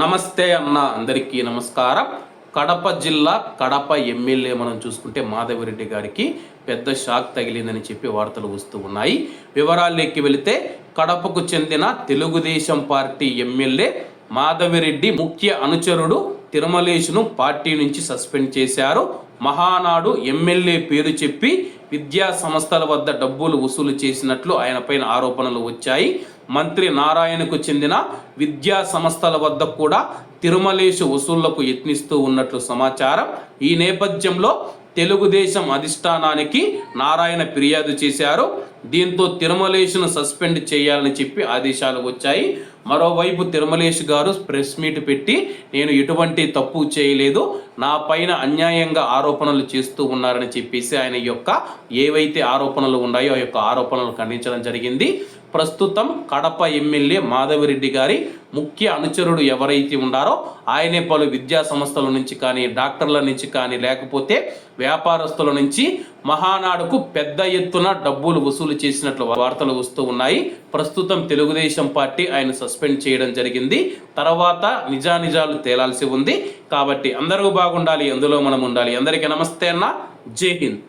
నమస్తే అన్న అందరికీ నమస్కారం. కడప జిల్లా కడప ఎమ్మెల్యే మనం చూసుకుంటే మాధవిరెడ్డి గారికి పెద్ద షాక్ తగిలిందని చెప్పి వార్తలు వస్తూ ఉన్నాయి. వివరాల్లోకి వెళితే కడపకు చెందిన తెలుగుదేశం పార్టీ ఎమ్మెల్యే మాధవిరెడ్డి ముఖ్య అనుచరుడు తిరుమలేష్ను పార్టీ నుంచి సస్పెండ్ చేశారు. మహానాడు ఎమ్మెల్యే పేరు చెప్పి విద్యా సంస్థల వద్ద డబ్బులు వసూలు చేసినట్లు ఆయన పైన ఆరోపణలు వచ్చాయి. మంత్రి నారాయణకు చెందిన విద్యా సంస్థల వద్ద కూడా తిరుమలేశు వసూళ్ళకు యత్నిస్తూ ఉన్నట్లు సమాచారం. ఈ నేపథ్యంలో తెలుగుదేశం అధిష్టానానికి నారాయణ ఫిర్యాదు చేశారు. దీంతో తిరుమలేష్ను సస్పెండ్ చేయాలని చెప్పి ఆదేశాలు వచ్చాయి. మరోవైపు తిరుమలేష్ గారు ప్రెస్ మీట్ పెట్టి నేను ఎటువంటి తప్పు చేయలేదు. నా పైన అన్యాయంగా ఆరోపణలు చేస్తూ ఉన్నారని చెప్పేసి ఆయన యొక్క ఏవైతే ఆరోపణలు ఉన్నాయో ఆ యొక్క ఆరోపణలు ఖండించడం జరిగింది. ప్రస్తుతం కడప ఎమ్మెల్యే మాధవిరెడ్డి గారి ముఖ్య అనుచరుడు ఎవరైతే ఉన్నారో ఆయనే పలు విద్యా సంస్థల నుంచి కానీ డాక్టర్ల నుంచి కానీ లేకపోతే వ్యాపారస్తుల నుంచి మహానాడుకు పెద్ద ఎత్తున డబ్బులు వసూలు చేసినట్లు వార్తలు వస్తూ ఉన్నాయి. ప్రస్తుతం తెలుగుదేశం పార్టీ ఆయన సస్పెండ్ చేయడం జరిగింది. తర్వాత నిజానిజాలు తేలాల్సి ఉంది. కాబట్టి అందరూ బాగుండాలి అందులో మనం ఉండాలి. అందరికీ నమస్తే అన్న. జై హింద్.